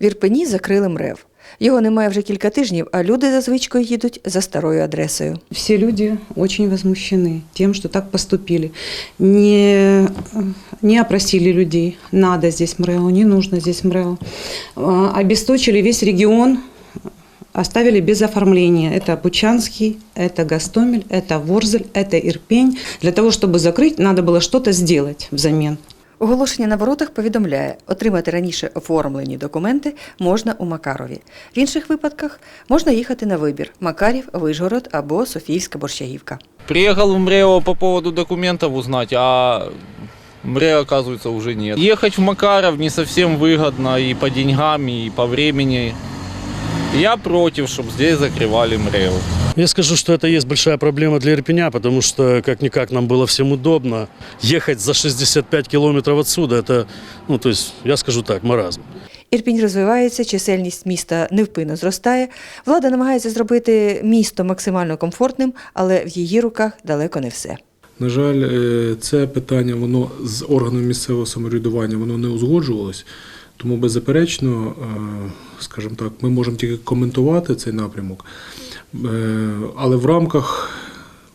В Ірпені закрили МРЕВ. Його немає вже кілька тижнів, а люди за звичкою їдуть за старою адресою. Все люди очень возмущены тем, что так поступили. Не, не опросили людей, надо здесь МРЭО, не нужно здесь МРЭО. А, Обесточили весь регион, оставили без оформления. Это Бучанский, это Гастомель, это Ворзель, это Ирпень. Для того, чтобы закрыть, надо было что-то сделать взамен. Оголошення на воротах повідомляє, отримати раніше оформлені документи можна у Макарові. В інших випадках можна їхати на вибір Макарів, Вишгород або Софіївська Борщагівка. Приехал в МРЭО по поводу документов узнать, а МРЭО, оказывается, уже нет. Ехать в Макаров не совсем выгодно и по деньгам, и по времени. Я против, чтобы здесь закрывали МРЭО. Я скажу, что это есть большая проблема для Ирпеня, потому что как-никак нам было всем удобно. Ехать за 65 километров отсюда, это, ну, то есть, я скажу так, маразм. Ірпінь розвивається, чисельність міста невпинно зростає. Влада намагається зробити місто максимально комфортним, але в її руках далеко не все. На жаль, е, це питання воно з органом місцевого самоврядування воно не узгоджувалось. Тому, беззаперечно, е, скажімо так, ми можемо тільки коментувати цей напрямок. Е, Але в рамках,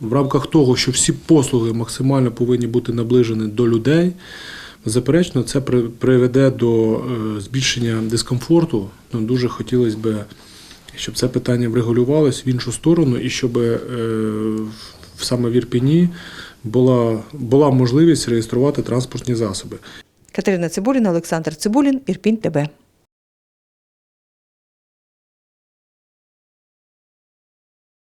в рамках того, що всі послуги максимально повинні бути наближені до людей, беззаперечно, це при- приведе до е, збільшення дискомфорту. Ну, дуже хотілося б, щоб це питання врегулювалось в іншу сторону і щоб е, в- саме в Ірпіні була, була можливість реєструвати транспортні засоби. Катерина Цибуліна, Олександр Цибулін, Ірпінь ТБ.